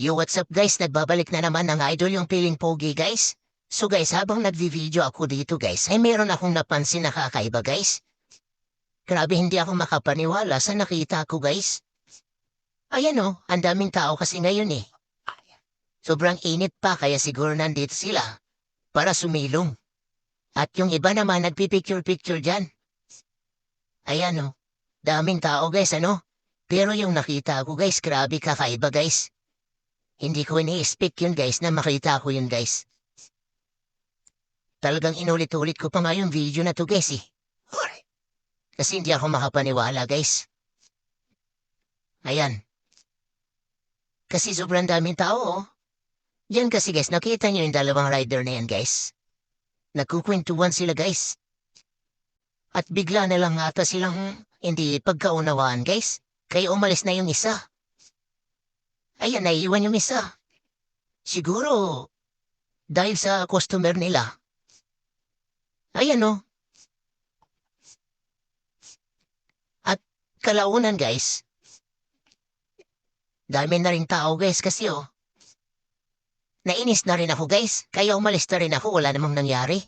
Yo, what's up guys? Nagbabalik na naman ng idol yung piling pogi guys. So guys, habang nagvi-video ako dito guys, ay meron akong napansin na kakaiba guys. Grabe hindi ako makapaniwala sa nakita ko guys. Ayan o, ang daming tao kasi ngayon eh. Sobrang init pa kaya siguro nandito sila para sumilong. At yung iba naman nagpipicture-picture dyan. Ayan o, daming tao guys ano. Pero yung nakita ko guys, grabe kakaiba guys. Hindi ko ini-expect yun guys na makita ko yun guys. Talagang inulit-ulit ko pa nga yung video na to guys eh. Kasi hindi ako makapaniwala guys. Ayan. Kasi sobrang daming tao oh. Yan kasi guys, nakita niyo yung dalawang rider na yan guys. Nagkukwentuhan sila guys. At bigla na lang ata silang hindi pagkaunawaan guys. Kaya umalis na yung isa. Ayan, naiiwan yung isa. Siguro, dahil sa customer nila. Ayan o. At kalaunan guys. Dami na rin tao guys kasi oh. Nainis na rin ako guys. Kaya umalis na rin ako. Wala namang nangyari.